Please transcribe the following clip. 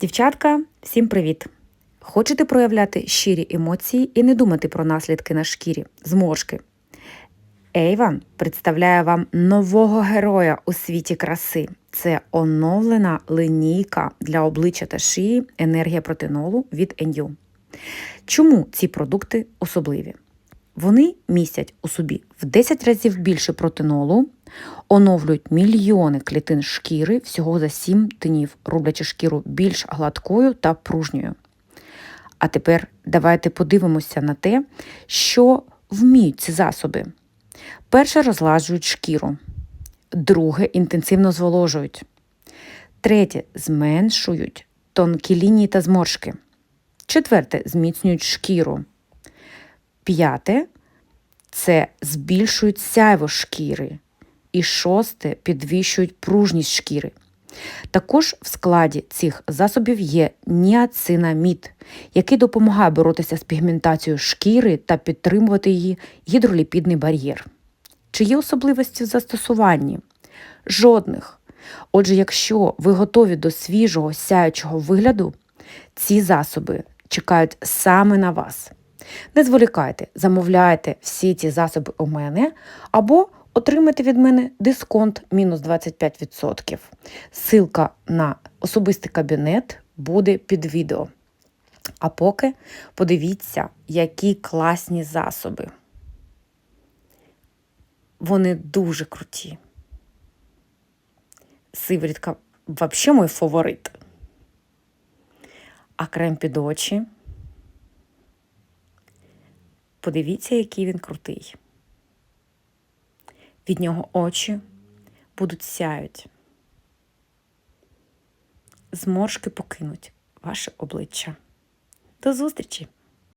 Дівчатка, всім привіт! Хочете проявляти щирі емоції і не думати про наслідки на шкірі, зморшки? Ейван представляє вам нового героя у світі краси. Це оновлена линійка для обличчя та шиї енергія протинолу від NU. Чому ці продукти особливі? Вони містять у собі в 10 разів більше протинолу, оновлюють мільйони клітин шкіри всього за 7 днів, роблячи шкіру більш гладкою та пружньою. А тепер давайте подивимося на те, що вміють ці засоби. Перше розладжують шкіру, друге інтенсивно зволожують, третє зменшують тонкі лінії та зморшки. Четверте зміцнюють шкіру. П'яте це збільшують сяйво шкіри. І шосте підвищують пружність шкіри. Також в складі цих засобів є ніацинамід, який допомагає боротися з пігментацією шкіри та підтримувати її гідроліпідний бар'єр. Чи є особливості в застосуванні? Жодних. Отже, якщо ви готові до свіжого сяючого вигляду, ці засоби чекають саме на вас. Не зволікайте, замовляйте всі ці засоби у мене або отримайте від мене дисконт мінус 25%. Силка на особистий кабінет буде під відео. А поки подивіться, які класні засоби. Вони дуже круті. Сиворітка взагалі мій фаворит. А крем під очі. Подивіться, який він крутий. Від нього очі будуть сяють. Зморшки покинуть ваше обличчя. До зустрічі!